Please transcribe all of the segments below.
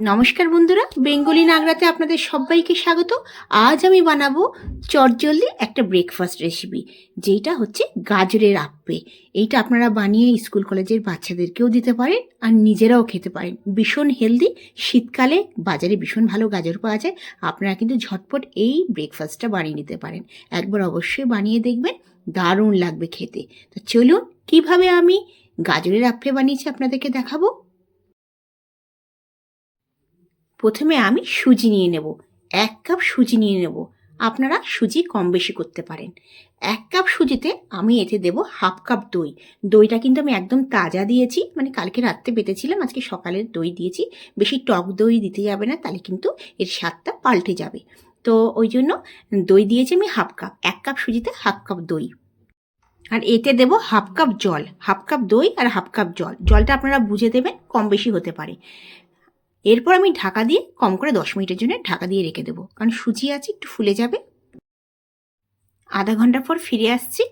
নমস্কার বন্ধুরা, বেঙ্গলি নাগরাতে আপনাদের সবাইকে স্বাগত। আজ আমি বানাবো চটজলদি একটা ব্রেকফাস্ট রেসিপি যেটা হচ্ছে গাজরের আপ্পে। এইটা আপনারা বানিয়ে স্কুল কলেজের বাচ্চাদেরকেও দিতে পারেন আর নিজেরাও খেতে পারেন। ভীষণ হেলদি শীতকালে বাজারে ভীষণ ভালো গাজর পাওয়া যায়। আপনারা কিন্তু ঝটপট এই ব্রেকফাস্টটা বানিয়ে নিতে পারেন। একবার অবশ্যই বানিয়ে দেখবেন, দারুণ লাগবে খেতে। তো চলুন, কীভাবে আমি গাজরের আপ্পে বানিয়েছি আপনাদেরকে দেখাবো। প্রথমে আমি সুজি নিয়ে নেব। এক কাপ সুজি নিয়ে নেব। আপনারা সুজি কম বেশি করতে পারেন। এক কাপ সুজিতে আমি এতে দেব হাফ কাপ দই। দইটা কিন্তু আমি একদম তাজা দিয়েছি। মানে কালকে রাত্রে পেতেছিলাম আজকে সকালের দই দিয়েছি। বেশি টক দই দিতে যাবে না, তাহলে কিন্তু এর স্বাদটা পাল্টে যাবে। তো ওই জন্য দই দিয়েছি আমি হাফ কাপ। এক কাপ সুজিতে হাফ কাপ দই। আর এতে দেব হাফ কাপ জল। হাফ কাপ দই আর হাফ কাপ জল। জলটা আপনারা বুঝে দেবেন, কম বেশি হতে পারে। এরপর আমি ঢাকা দিয়ে কম করে দশ মিনিটের জন্য ঢাকা দিয়ে রেখে দেবো। কারণ সুজি আছে, একটু ফুলে যাবে। আধা ঘণ্টা পর ফিরে আসছি।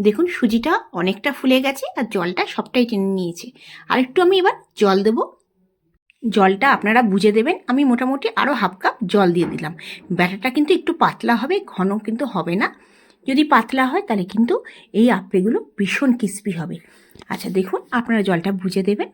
দেখুন, সুজিটা অনেকটা ফুলে গেছে আর জলটা সবটাই টেনে নিয়েছে। আর একটু আমি এবার জল দেব। জলটা আপনারা বুঝে দেবেন। আমি মোটামুটি আরও হাফ কাপ জল দিয়ে দিলাম। ব্যাটারটা কিন্তু একটু পাতলা হবে, ঘন কিন্তু হবে না। যদি পাতলা হয়, তাহলে কিন্তু এই আপেগুলো ভীষণ ক্রিস্পি হবে। আচ্ছা দেখুন, আপনারা জলটা বুঝে দেবেন।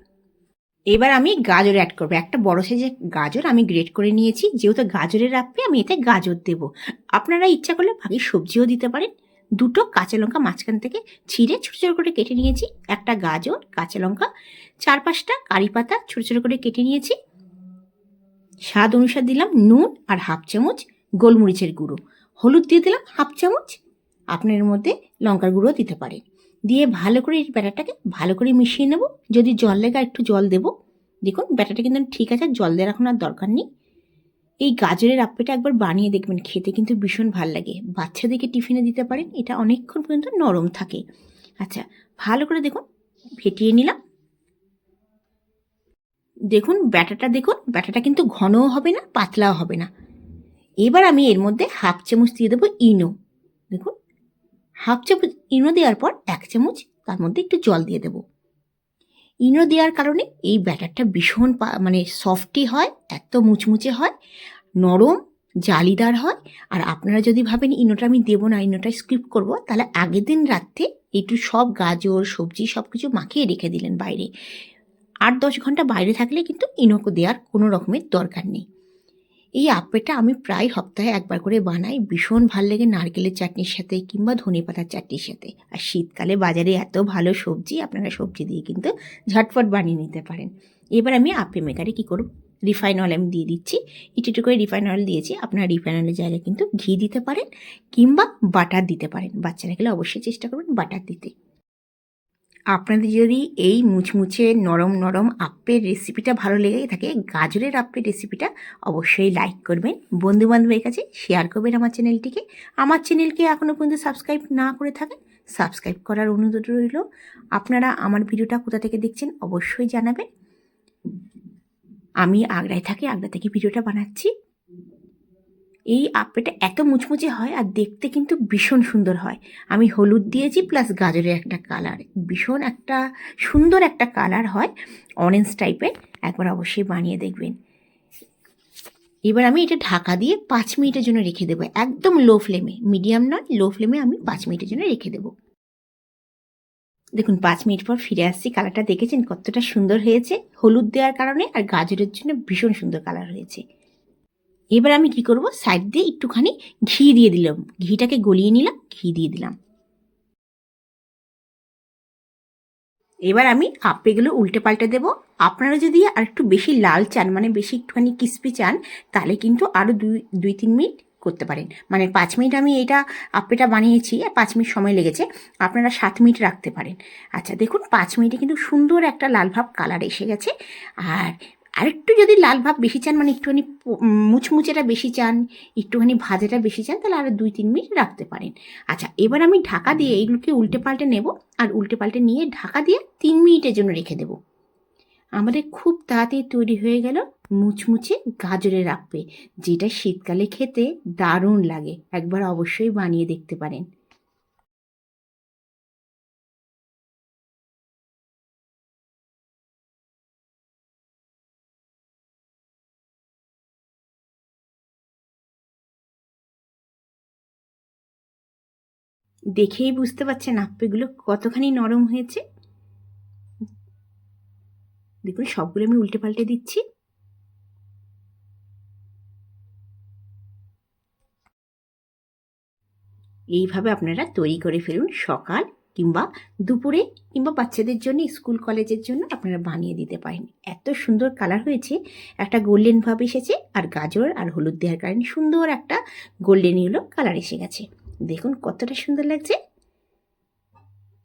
এবার আমি গাজর অ্যাড করব। একটা বড় সাইজের গাজর আমি গ্রেট করে নিয়েছি। যেহেতু গাজরের আপে আমি এতে গাজর দেব। আপনারা ইচ্ছা করলে বাকি সবজিও দিতে পারেন। দুটো কাঁচা লঙ্কা মাঝখান থেকে ছিঁড়ে ছোটো ছোটো করে কেটে নিয়েছি। একটা গাজর, কাঁচা লঙ্কা, চার পাঁচটা কারি পাতা ছোটো ছোটো করে কেটে নিয়েছি। স্বাদ অনুসার দিলাম নুন আর হাফ চামচ গোলমরিচের গুঁড়ো। হলুদ দিয়ে দিলাম হাফ চামচ। আপনার মধ্যে লঙ্কার গুঁড়ো দিতে পারেন। দিয়ে ভালো করে এই ব্যাটারটাকে ভালো করে মিশিয়ে নেব। যদি জল লেগে একটু জল দেব। দেখুন, ব্যাটারটা কিন্তু ঠিক আছে জল দেওয়ার এখন আর দরকার নেই। এই গাজরের আপ্পেটা একবার বানিয়ে দেখবেন, খেতে কিন্তু ভীষণ ভালো লাগে। বাচ্চাদেরকে টিফিনে দিতে পারেন, এটা অনেকক্ষণ পর্যন্ত নরম থাকে। আচ্ছা ভালো করে দেখুন, ফেটিয়ে নিলাম। দেখুন ব্যাটাটা দেখুন ব্যাটাটা কিন্তু ঘনও হবে না, পাতলাও হবে না। এবার আমি এর মধ্যে হাফ চামচ দিয়ে দেবো ইনো। দেখুন হাফ চামচ ইনো দেওয়ার পর এক চামচ তার মধ্যে একটু জল দিয়ে দেবো। ইনো দেওয়ার কারণে এই ব্যাটারটা ভীষণ মানে সফটই হয় এত মুচমুচে হয়, নরম, জালিদার হয়। আর আপনারা যদি ভাবেন ইনোটা আমি দেবো না, ইনোটা স্কিপ করব, তাহলে আগের দিন রাত্রে একটু সব গাজর, সবজি সব কিছু মাখিয়ে রেখে দিলেন বাইরে। আট দশ ঘণ্টা বাইরে থাকলে কিন্তু ইনোকো দেওয়ার কোনো রকমের দরকার নেই। এই আপেটা আমি প্রায় সপ্তাহে একবার করে বানাই। ভীষণ ভালো লাগে নারকেলের চাটনির সাথে কিংবা ধনে পাতার চাটনির সাথে। আর শীতকালে বাজারে এত ভালো সবজি, আপনারা সবজি দিয়ে কিন্তু ঝটফট বানিয়ে নিতে পারেন। এবার আমি আপে মেকারে কী করব? রিফাইন অয়েল আমি দিয়ে দিচ্ছি। একটু একটু করে রিফাইন অয়েল দিয়েছি। আপনারা রিফাইন অয়েলের জায়গায় কিন্তু ঘি দিতে পারেন কিংবা বাটার দিতে পারেন। বাচ্চারা গেলে অবশ্যই চেষ্টা করবেন বাটার দিতে। আপনাদের যদি এই মুচমুচে নরম নরম আপ্পের রেসিপিটা ভালো লেগে থাকে, গাজরের আপ্পের রেসিপিটা অবশ্যই লাইক করবেন। বন্ধুবান্ধবের কাছে শেয়ার করবেন আমার চ্যানেলটিকে আমার চ্যানেলকে এখনও পর্যন্ত সাবস্ক্রাইব না করে থাকেন সাবস্ক্রাইব করার অনুরোধ রইল। আপনারা আমার ভিডিওটা কোথা থেকে দেখছেন অবশ্যই জানাবেন। আমি আগ্রায় থাকি, আগ্রা থেকে ভিডিওটা বানাচ্ছি। এই আপেটা এত মুচমুচে হয় আর দেখতে কিন্তু ভীষণ সুন্দর হয়। আমি হলুদ দিয়েছি প্লাস গাজরের একটা কালার ভীষণ একটা সুন্দর একটা কালার হয় অরেঞ্জ টাইপের একবার অবশ্যই বানিয়ে দেখবেন। এবার আমি এটা ঢাকা দিয়ে পাঁচ মিনিটের জন্য রেখে দেবো। একদম লো ফ্লেমে মিডিয়াম নয় লো ফ্লেমে আমি পাঁচ মিনিটের জন্য রেখে দেবো। দেখুন, পাঁচ মিনিট পর ফিরে আসছি। কালারটা দেখেছেন কতটা সুন্দর হয়েছে। হলুদ দেওয়ার কারণে আর গাজরের জন্য ভীষণ সুন্দর কালার হয়েছে। এবার আমি কি করব? সাইড দিয়ে একটুখানি ঘি দিয়ে দিলাম। ঘিটাকে গলিয়ে নিলাম, ঘি দিয়ে দিলাম। এবার আমি আপেগুলো উল্টে পাল্টে দেবো। আপনারা যদি আর একটু বেশি লাল চান মানে বেশি একটুখানি ক্রিস্পি চান, তাহলে কিন্তু আরও দুই দুই, তিন মিনিট করতে পারেন। মানে পাঁচ মিনিট আমি এটা আপেটা বানিয়েছি, পাঁচ মিনিট সময় লেগেছে, আপনারা সাত মিনিট রাখতে পারেন। আচ্ছা দেখুন, পাঁচ মিনিটে কিন্তু সুন্দর একটা লাল ভাব কালার এসে গেছে। আর আরেকটু যদি লাল ভাব বেশি চান মানে একটুখানি মুচমুচেটা বেশি চান একটুখানি ভাজাটা বেশি চান তাহলে আরও দুই তিন মিনিট রাখতে পারেন। আচ্ছা এবার আমি ঢাকা দিয়ে এইগুলোকে উল্টে পাল্টে নেব আর উল্টে পাল্টে নিয়ে ঢাকা দিয়ে তিন মিনিটের জন্য রেখে দেব। আমাদের খুব তাড়াতাড়ি তৈরি হয়ে গেল মুচমুচে গাজরের আপ্পে যেটা শীতকালে খেতে দারুণ লাগে। একবার অবশ্যই বানিয়ে দেখতে পারেন। দেখেই বুঝতে পারছেন আপ্পেগুলো কতখানি নরম হয়েছে? দেখুন, সবগুলো আমি উল্টে পাল্টে দিচ্ছি। এইভাবে আপনারা তৈরি করে ফেলুন সকাল কিংবা দুপুরে কিংবা বাচ্চাদের জন্য, স্কুল কলেজের জন্য আপনারা বানিয়ে দিতে পারেন। এত সুন্দর কালার হয়েছে, একটা গোল্ডেন ভাব এসেছে, আর গাজর আর হলুদ দেওয়ার কারণে সুন্দর একটা গোল্ডেন ইয়েলো কালার এসে গেছে। দেখুন কতটা সুন্দর লাগছে।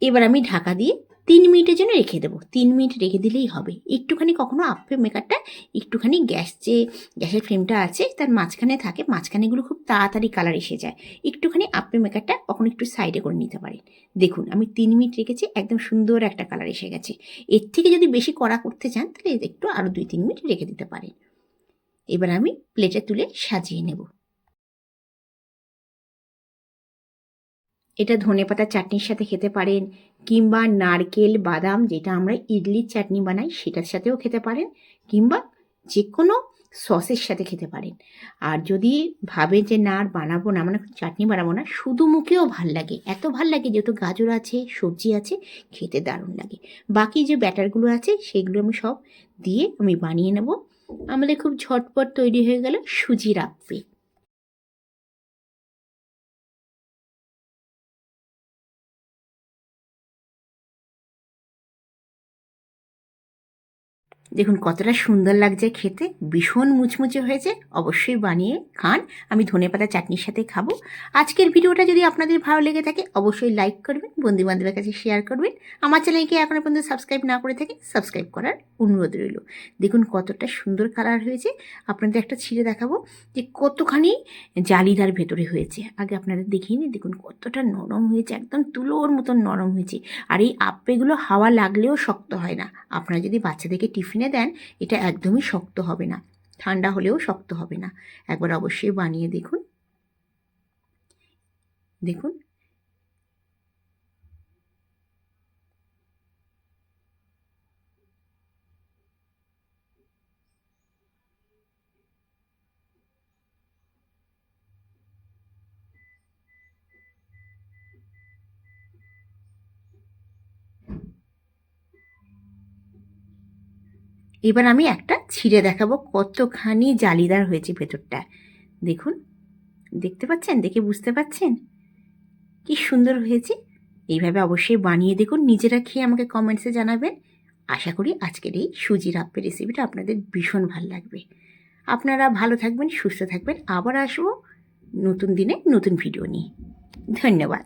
এবার আমি ঢাকা দিয়ে তিন মিনিটের জন্য রেখে দেবো। তিন মিনিট রেখে দিলেই হবে। একটুখানি কখনো আপ্পে মেকারটা একটুখানি গ্যাস যে গ্যাসের ফ্লেমটা আছে, তার মাঝখানে থাকে, মাঝখানেগুলো খুব তাড়াতাড়ি কালার এসে যায়। একটুখানি আপ্পে মেকারটা কখনো একটু সাইডে করে নিতে পারেন। দেখুন, আমি তিন মিনিট রেখেছি, একদম সুন্দর একটা কালার এসে গেছে। এর থেকে যদি বেশি কড়া করতে চান, তাহলে একটু আরও দুই তিন মিনিট রেখে দিতে পারেন। এবার আমি প্লেটে তুলে সাজিয়ে নেব। এটা ধনেপাতা চাটনির সাথে খেতে পারেন কিংবা নারকেল, বাদাম, যেটা আমরা ইডলির চাটনি বানাই, সেটার সাথেও খেতে পারেন কিংবা যে কোনো সসের সাথে খেতে পারেন। আর যদি ভাবে যে, না, আর বানাবো না মানে চাটনি বানাবো না, শুধু মুখেও ভালো লাগে। এত ভালো লাগে যেহেতু গাজর আছে, সবজি আছে, খেতে দারুণ লাগে। বাকি যে ব্যাটারগুলো আছে, সেগুলো আমি সব দিয়ে আমি বানিয়ে নেব। আমাদের খুব ঝটপট তৈরি হয়ে গেল সুজির আপ্পে দেখুন, কতটা সুন্দর লাগছে খেতে, ভীষণ মুচমুচে হয়েছে, অবশ্যই বানিয়ে খান। আমি ধনেপাতা চাটনির সাথে খাব। আজকের ভিডিওটা যদি আপনাদের ভালো লেগে থাকে, অবশ্যই লাইক করবেন বন্ধু বান্ধবের কাছে শেয়ার করবেন। আমার চ্যানেলকে এখনও পর্যন্ত সাবস্ক্রাইব না করে থাকে সাবস্ক্রাইব করার অনুরোধ রইল। দেখুন, কতটা সুন্দর কালার হয়েছে। আপনাদের একটা ছিঁড়ে দেখাবো যে কতখানি জালিদার ভেতরে হয়েছে। আগে আপনাদের দেখিয়ে নিই, দেখুন, কতটা নরম হয়েছে, একদম তুলোর মতন নরম হয়েছে। আর এই আপ্পেগুলো হাওয়া লাগলেও শক্ত হয় না। আপনারা যদি বাচ্চাদেরকে টিফিনে দেন, এটা একদমই শক্ত হবে না। ঠান্ডা হলেও শক্ত হবে না। একবার অবশ্যই বানিয়ে দেখুন। দেখুন। এবার আমি একটা ছিঁড়ে দেখাবো কতখানি জালিদার হয়েছে ভেতরটা। দেখুন, দেখতে পাচ্ছেন? দেখে বুঝতে পাচ্ছেন? কি সুন্দর হয়েছে। এইভাবে অবশ্যই বানিয়ে দেখুন। নিজেরা খেয়ে আমাকে কমেন্টসে জানাবেন। আশা করি আজকের এই সুজির আপ্পের রেসিপিটা আপনাদের ভীষণ ভালো লাগবে। আপনারা ভালো থাকবেন, সুস্থ থাকবেন। আবার আসব নতুন দিনে নতুন ভিডিও নিয়ে। ধন্যবাদ।